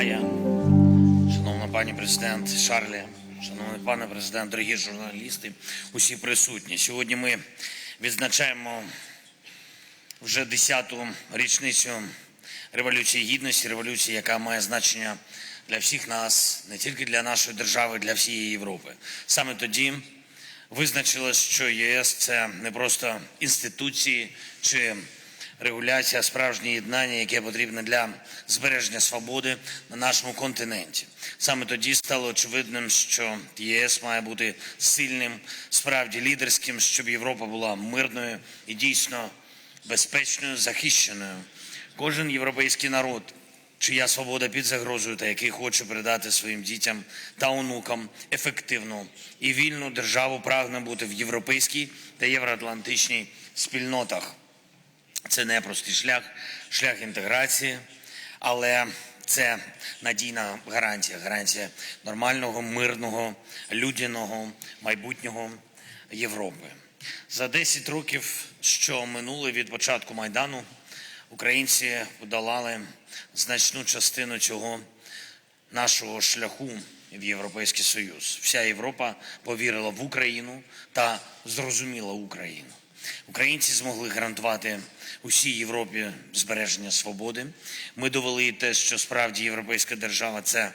Майя, шановна пані президент Шарлі, шановний пане президент, дорогі журналісти, усі присутні. Сьогодні ми відзначаємо вже 10-ту річницю Революції Гідності, революції, яка має значення для всіх нас, не тільки для нашої держави, для всієї Європи. Саме тоді визначилось, що ЄС це не просто інституції чи регуляція, справжнє єднання, яке потрібне для збереження свободи на нашому континенті. Саме тоді стало очевидним, що ЄС має бути сильним, справді лідерським, щоб Європа була мирною і дійсно безпечною, захищеною. Кожен європейський народ, чия свобода під загрозою та який хоче передати своїм дітям та онукам ефективну і вільну державу, прагне бути в європейській та євроатлантичній спільнотах. Це непростий шлях, шлях інтеграції, але це надійна гарантія, гарантія нормального, мирного, людяного майбутнього Європи. За 10 років, що минули від початку майдану, українці подолали значну частину цього нашого шляху в Європейський Союз. Вся Європа повірила в Україну та зрозуміла Україну. Українці змогли гарантувати усій Європі збереження свободи. Ми довели те, що справді європейська держава це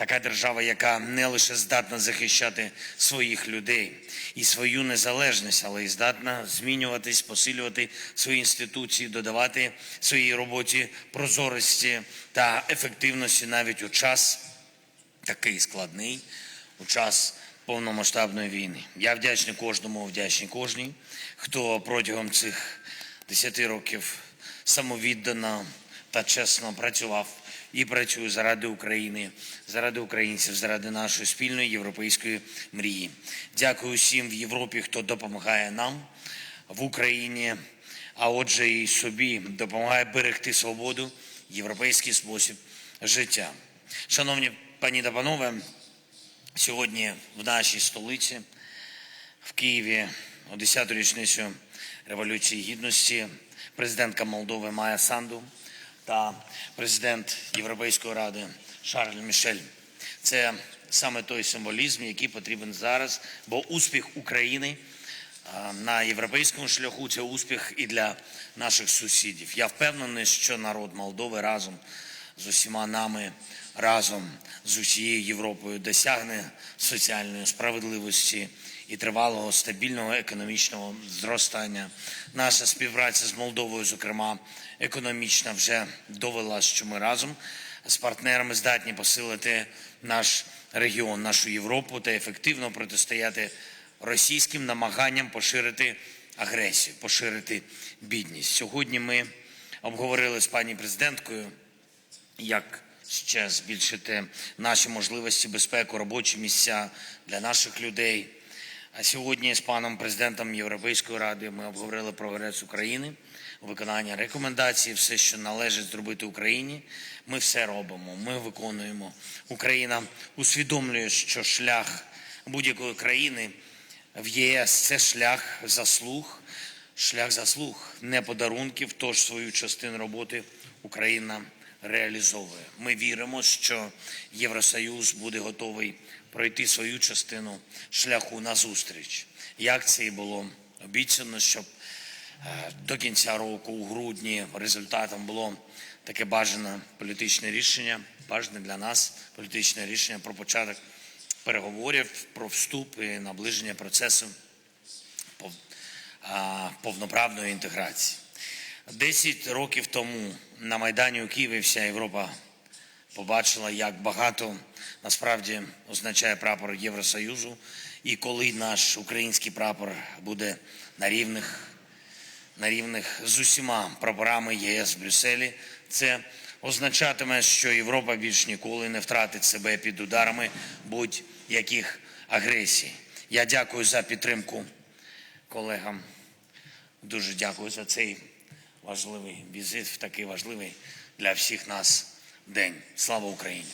така держава, яка не лише здатна захищати своїх людей і свою незалежність, але й здатна змінюватись, посилювати свої інституції, додавати своїй роботі прозорості та ефективності навіть у час такий складний, у час повномасштабної війни. Я вдячний кожному, вдячний кожній, хто протягом цих 10 років самовіддано та чесно працював і працює заради України, заради українців, заради нашої спільної європейської мрії. Дякую всім в Європі, хто допомагає нам в Україні, а отже, і собі допомагає берегти свободу, європейський спосіб життя. Шановні пані та панове, сьогодні в нашій столиці, в Києві, у 10-ту річницю Революції Гідності, президентка Молдови Майя Санду та президент Європейської ради Шарль Мішель. Це саме той символізм, який потрібен зараз, бо успіх України на європейському шляху це успіх і для наших сусідів. Я впевнений, що народ Молдови разом з усіма нами, разом з усією Європою досягне соціальної справедливості і тривалого стабільного економічного зростання. Наша співпраця з Молдовою, зокрема економічна, вже довела, що ми разом з партнерами здатні посилити наш регіон, нашу Європу та ефективно протистояти російським намаганням поширити агресію, поширити бідність. Сьогодні ми обговорили з пані президенткою, як ще збільшити наші можливості, безпеку, робочі місця для наших людей. А сьогодні з паном президентом Європейської ради ми обговорили прогрес України, виконання рекомендацій, все, що належить зробити Україні. Ми все робимо. Ми виконуємо. Україна усвідомлює, що шлях будь-якої країни в ЄС це шлях заслуг, шлях заслуг, не подарунків. Тож свою частину роботи Україна реалізовує. Ми віримо, що Євросоюз буде готовий пройти свою частину шляху назустріч. Як це і було обіцяно, щоб е, до кінця року, у грудні, результатом було таке бажане політичне рішення, бажане для нас політичне рішення про початок переговорів, про вступ і наближення процесу повноправної інтеграції. Десять років тому на Майдані у Києві вся Європа побачила, як багато насправді означає прапор Євросоюзу, і коли наш український прапор буде на рівних, на рівних з усіма прапорами ЄС в Брюсселі, це означатиме, що Європа більш ніколи не втратить себе під ударами будь-яких агресій. Я дякую за підтримку колегам. Дуже дякую за цей важливий візит в такий важливий для всіх нас день. Слава Україні!